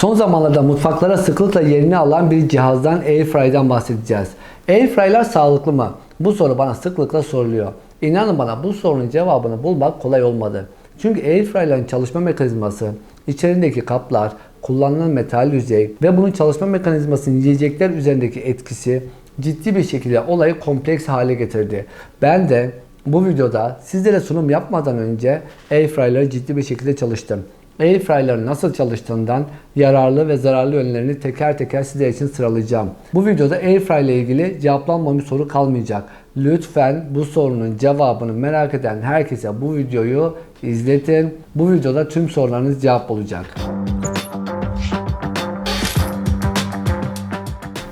Son zamanlarda mutfaklara sıklıkla yerini alan bir cihazdan Airfryer'dan bahsedeceğiz. Airfryer'lar sağlıklı mı? Bu soru bana sıklıkla soruluyor. İnanın bana bu sorunun cevabını bulmak kolay olmadı. Çünkü Airfryer'ların çalışma mekanizması, içerindeki kaplar, kullanılan metal yüzey ve bunun çalışma mekanizmasının yiyecekler üzerindeki etkisi ciddi bir şekilde olayı kompleks hale getirdi. Ben de bu videoda sizlere sunum yapmadan önce Airfryer'ları ciddi bir şekilde çalıştım. Airfryer'ların nasıl çalıştığından yararlı ve zararlı yönlerini teker teker sizler için sıralayacağım. Bu videoda Airfryer ile ilgili cevaplanmamış soru kalmayacak. Lütfen bu sorunun cevabını merak eden herkese bu videoyu izletin. Bu videoda tüm sorularınız cevap olacak.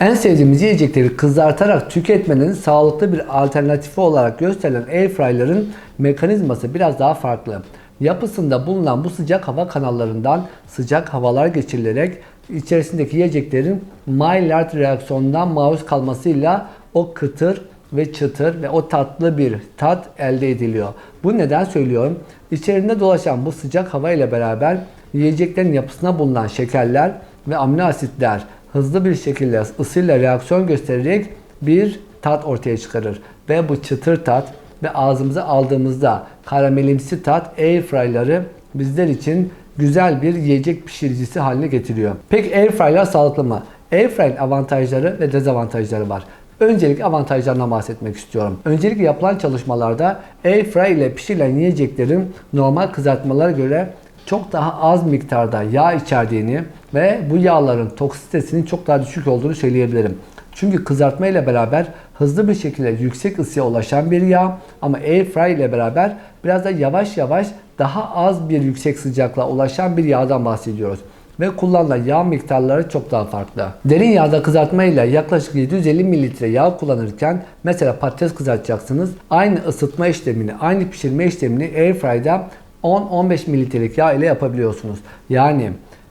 En sevdiğimiz yiyecekleri kızartarak tüketmenin sağlıklı bir alternatifi olarak gösterilen airfryer'ların mekanizması biraz daha farklı. Yapısında bulunan bu sıcak hava kanallarından sıcak havalar geçirilerek içerisindeki yiyeceklerin Maillard reaksiyonundan maruz kalmasıyla o kıtır ve çıtır ve o tatlı bir tat elde ediliyor. Bu neden söylüyorum? İçerinde dolaşan bu sıcak hava ile beraber yiyeceklerin yapısına bulunan şekerler ve amino asitler hızlı bir şekilde ısıyla reaksiyon göstererek bir tat ortaya çıkarır. Ve bu çıtır tat ve ağzımıza aldığımızda karamelimsi tat airfryer'ları bizler için güzel bir yiyecek pişiricisi haline getiriyor. Peki airfryer sağlıklı mı? Airfryer'in avantajları ve dezavantajları var. Öncelikle avantajlarından bahsetmek istiyorum. Öncelikle yapılan çalışmalarda airfryer ile pişirilen yiyeceklerin normal kızartmalara göre çok daha az miktarda yağ içerdiğini ve bu yağların toksitesinin çok daha düşük olduğunu söyleyebilirim. Çünkü kızartma ile beraber hızlı bir şekilde yüksek ısıya ulaşan bir yağ ama air fry ile beraber biraz da yavaş yavaş daha az bir yüksek sıcaklığa ulaşan bir yağdan bahsediyoruz. Ve kullanılan yağ miktarları çok daha farklı. Derin yağda kızartma ile yaklaşık 750 mililitre yağ kullanırken mesela patates kızartacaksınız. Aynı ısıtma işlemini, aynı pişirme işlemini airfryer'da 10-15 mililitrelik yağ ile yapabiliyorsunuz. Yani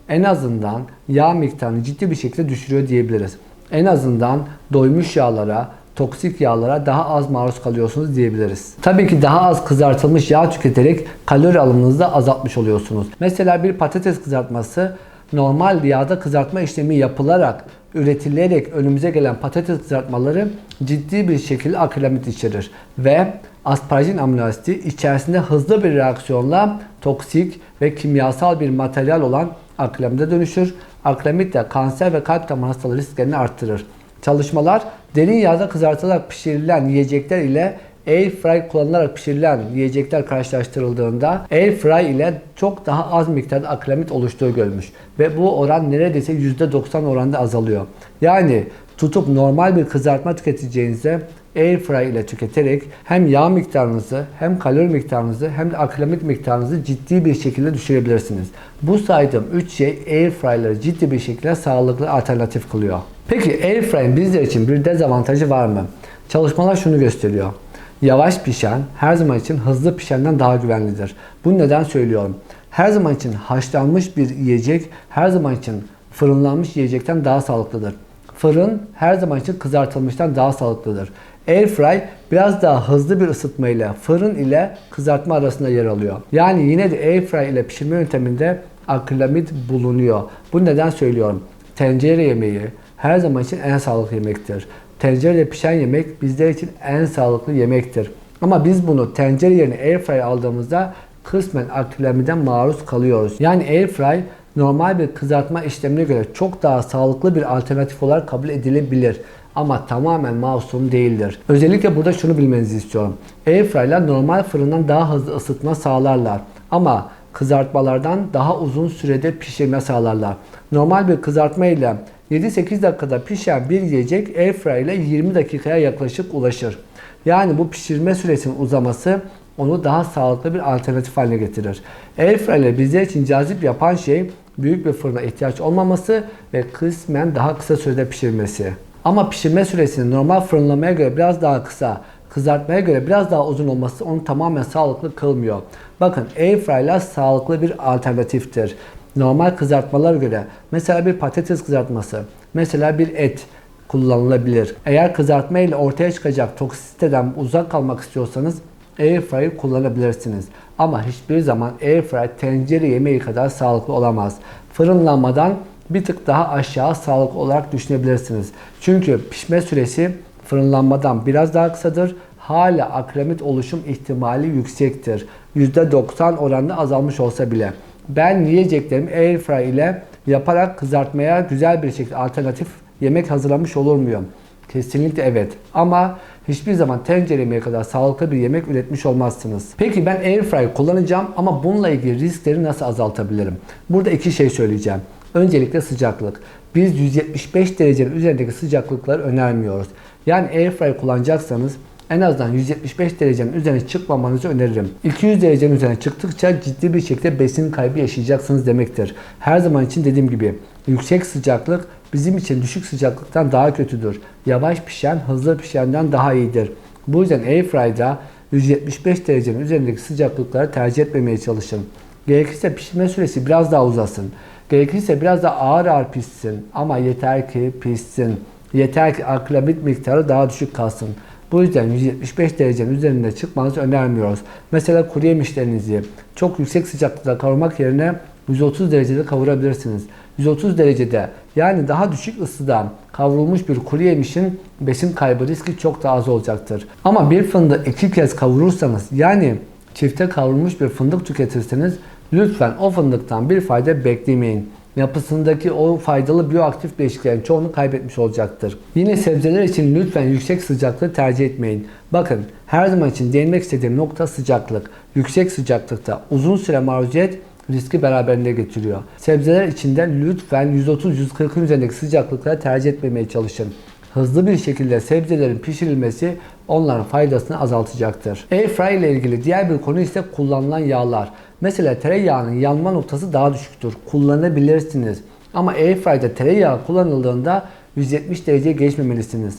en azından yağ miktarını ciddi bir şekilde düşürüyor diyebiliriz. En azından doymuş yağlara, toksik yağlara daha az maruz kalıyorsunuz diyebiliriz. Tabii ki daha az kızartılmış yağ tüketerek kalori alımınızı da azaltmış oluyorsunuz. Mesela bir patates kızartması normal yağda kızartma işlemi yapılarak üretilerek önümüze gelen patates kızartmaları ciddi bir şekilde akrilamit içerir ve asparjin amino asidi içerisinde hızlı bir reaksiyonla toksik ve kimyasal bir materyal olan akrilamide dönüşür. Akrilamit de kanser ve kalp damar hastalığı risklerini arttırır. Çalışmalar derin yağda kızartılarak pişirilen yiyecekler ile air fry kullanılarak pişirilen yiyecekler karşılaştırıldığında air fry ile çok daha az miktarda akrilamit oluştuğu görülmüş. Ve bu oran neredeyse %90 oranda azalıyor. Yani tutup normal bir kızartma tüketeceğinize air fry ile tüketerek hem yağ miktarınızı hem kalori miktarınızı hem de akrilamit miktarınızı ciddi bir şekilde düşürebilirsiniz. Bu saydığım 3 şey air fryer'ları ciddi bir şekilde sağlıklı alternatif kılıyor. Peki air fryer'in bizler için bir dezavantajı var mı? Çalışmalar şunu gösteriyor. Yavaş pişen her zaman için hızlı pişenden daha güvenlidir. Bunu neden söylüyorum? Her zaman için haşlanmış bir yiyecek her zaman için fırınlanmış yiyecekten daha sağlıklıdır. Fırın her zaman için kızartılmıştan daha sağlıklıdır. Airfry biraz daha hızlı bir ısıtma ile fırın ile kızartma arasında yer alıyor. Yani yine de airfry ile pişirme yönteminde akrilamit bulunuyor. Bu neden söylüyorum? Tencere yemeği her zaman için en sağlıklı yemektir. Tencerede pişen yemek bizler için en sağlıklı yemektir. Ama biz bunu tencere yerine airfry aldığımızda kısmen akrilamiden maruz kalıyoruz. Yani airfry normal bir kızartma işlemine göre çok daha sağlıklı bir alternatif olarak kabul edilebilir. Ama tamamen masum değildir. Özellikle burada şunu bilmenizi istiyorum. Airfryer'lar normal fırından daha hızlı ısıtma sağlarlar. Ama kızartmalardan daha uzun sürede pişirme sağlarlar. Normal bir kızartma ile 7-8 dakikada pişen bir yiyecek airfryer ile 20 dakikaya yaklaşık ulaşır. Yani bu pişirme süresinin uzaması onu daha sağlıklı bir alternatif haline getirir. Airfryer ile bizler için cazip yapan şey büyük bir fırına ihtiyaç olmaması ve kısmen daha kısa sürede pişirmesi. Ama pişirme süresinin normal fırınlamaya göre biraz daha kısa, kızartmaya göre biraz daha uzun olması onu tamamen sağlıklı kılmıyor. Bakın airfryer'lar sağlıklı bir alternatiftir. Normal kızartmalara göre mesela bir patates kızartması, mesela bir et kullanılabilir. Eğer kızartma ile ortaya çıkacak toksiteden uzak kalmak istiyorsanız airfryer kullanabilirsiniz. Ama hiçbir zaman airfryer tencere yemeği kadar sağlıklı olamaz. Fırınlanmadan bir tık daha aşağı sağlık olarak düşünebilirsiniz. Çünkü pişme süresi fırınlanmadan biraz daha kısadır. Hala akramit oluşum ihtimali yüksektir. %90 oranında azalmış olsa bile. Ben yiyeceklerimi airfryer ile yaparak kızartmaya güzel bir şekilde alternatif yemek hazırlamış olur muyum? Kesinlikle evet. Ama hiçbir zaman tencere yemeği kadar sağlıklı bir yemek üretmiş olmazsınız. Peki ben airfryer kullanacağım ama bununla ilgili riskleri nasıl azaltabilirim? Burada iki şey söyleyeceğim. Öncelikle sıcaklık. Biz 175 derecenin üzerindeki sıcaklıkları önermiyoruz. Yani airfryer kullanacaksanız en azından 175 derecenin üzerine çıkmamanızı öneririm. 200 derecenin üzerine çıktıkça ciddi bir şekilde besin kaybı yaşayacaksınız demektir. Her zaman için dediğim gibi yüksek sıcaklık bizim için düşük sıcaklıktan daha kötüdür. Yavaş pişen hızlı pişenden daha iyidir. Bu yüzden airfryer'da 175 derecenin üzerindeki sıcaklıkları tercih etmemeye çalışın. Gerekirse pişme süresi biraz daha uzasın. Gerekirse biraz daha ağır ağır pişsin ama yeter ki pişsin. Yeter ki aklamit miktarı daha düşük kalsın. Bu yüzden 175 derecenin üzerinde çıkmanızı önermiyoruz. Mesela kuru yemişlerinizi çok yüksek sıcaklıkta kavurmak yerine 130 derecede kavurabilirsiniz. 130 derecede yani daha düşük ısıda kavrulmuş bir kuru yemişin besin kaybı riski çok daha az olacaktır. Ama bir fındığı iki kez kavurursanız yani çifte kavrulmuş bir fındık tüketirseniz lütfen o fındıktan bir fayda beklemeyin yapısındaki o faydalı biyoaktif bileşiklerin çoğunu kaybetmiş olacaktır. Yine sebzeler için lütfen yüksek sıcaklığı tercih etmeyin. Bakın her zaman için değinmek istediğim nokta sıcaklık. Yüksek sıcaklıkta uzun süre maruziyet riski beraberinde getiriyor. Sebzeler için de lütfen 130-140'ın üzerindeki sıcaklıkları tercih etmemeye çalışın. Hızlı bir şekilde sebzelerin pişirilmesi onların faydasını azaltacaktır. Airfryer ile ilgili diğer bir konu ise kullanılan yağlar. Mesela tereyağının yanma noktası daha düşüktür. Kullanabilirsiniz. Ama airfryer'da tereyağı kullanıldığında 170 dereceye geçmemelisiniz.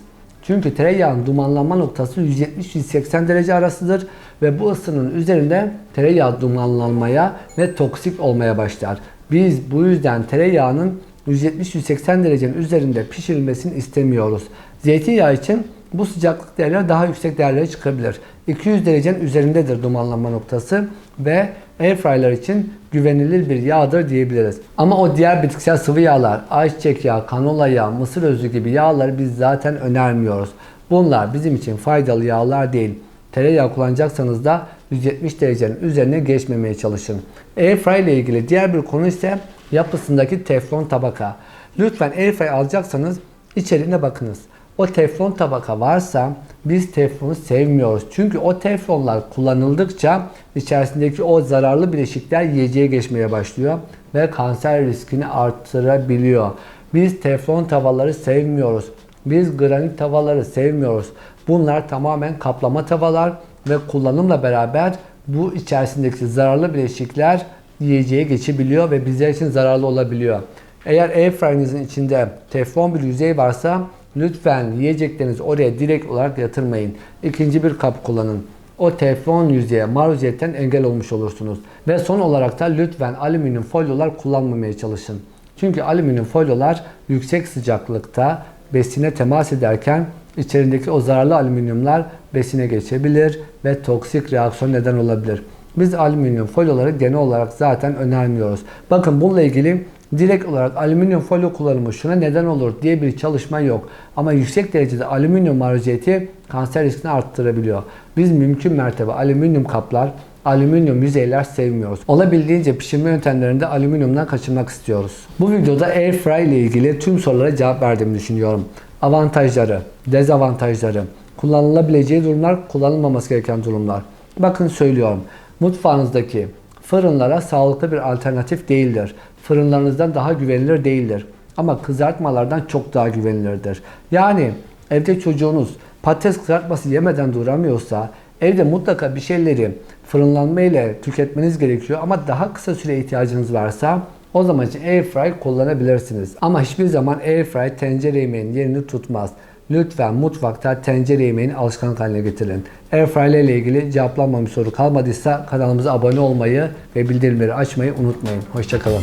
Çünkü tereyağın dumanlanma noktası 170-180 derece arasıdır ve bu ısının üzerinde tereyağı dumanlanmaya ve toksik olmaya başlar. Biz bu yüzden tereyağının 170-180 derecenin üzerinde pişirilmesini istemiyoruz. Zeytinyağı için bu sıcaklık değerleri daha yüksek değerlere çıkabilir. 200 derecenin üzerindedir dumanlanma noktası ve airfryer için güvenilir bir yağdır diyebiliriz. Ama o diğer bitkisel sıvı yağlar, ayçiçek yağı, kanola yağı, mısır özü gibi yağları biz zaten önermiyoruz. Bunlar bizim için faydalı yağlar değil. Tereyağı kullanacaksanız da 170 derecenin üzerine geçmemeye çalışın. Airfryer ile ilgili diğer bir konu ise yapısındaki teflon tabaka. Lütfen airfryer alacaksanız içeriğine bakınız. O teflon tabaka varsa biz teflonu sevmiyoruz. Çünkü o teflonlar kullanıldıkça içerisindeki o zararlı bileşikler yiyeceğe geçmeye başlıyor ve kanser riskini arttırabiliyor. Biz teflon tavaları sevmiyoruz. Biz granit tavaları sevmiyoruz. Bunlar tamamen kaplama tavalar ve kullanımla beraber bu içerisindeki zararlı bileşikler yiyeceğe geçebiliyor ve bizler için zararlı olabiliyor. Eğer airfryerinizin içinde teflon bir yüzey varsa lütfen yiyeceklerinizi oraya direkt olarak yatırmayın. İkinci bir kap kullanın. O teflon yüzeye maruziyetten engel olmuş olursunuz. Ve son olarak da lütfen alüminyum folyolar kullanmamaya çalışın. Çünkü alüminyum folyolar yüksek sıcaklıkta besine temas ederken içerindeki o zararlı alüminyumlar besine geçebilir ve toksik reaksiyon neden olabilir. Biz alüminyum folyoları genel olarak zaten önermiyoruz. Bakın bununla ilgili direkt olarak alüminyum folyo kullanımı şuna neden olur diye bir çalışma yok. Ama yüksek derecede alüminyum maruziyeti kanser riskini arttırabiliyor. Biz mümkün mertebe alüminyum kaplar, alüminyum yüzeyler sevmiyoruz. Olabildiğince pişirme yöntemlerinde alüminyumdan kaçınmak istiyoruz. Bu videoda airfryer ile ilgili tüm sorulara cevap verdiğimi düşünüyorum. Avantajları, dezavantajları, kullanılabileceği durumlar, kullanılmaması gereken durumlar. Bakın söylüyorum. Mutfağınızdaki fırınlara sağlıklı bir alternatif değildir. Fırınlarınızdan daha güvenilir değildir. Ama kızartmalardan çok daha güvenilirdir. Yani evde çocuğunuz patates kızartması yemeden duramıyorsa evde mutlaka bir şeyleri fırınlanma ile tüketmeniz gerekiyor ama daha kısa süre ihtiyacınız varsa o zaman için airfryer kullanabilirsiniz. Ama hiçbir zaman airfryer tencere yemeğinin yerini tutmaz. Lütfen mutfakta tencere yemeğini alışkanlık haline getirin. Airfryer ile ilgili cevaplanmamış soru kalmadıysa kanalımıza abone olmayı ve bildirimleri açmayı unutmayın. Hoşçakalın.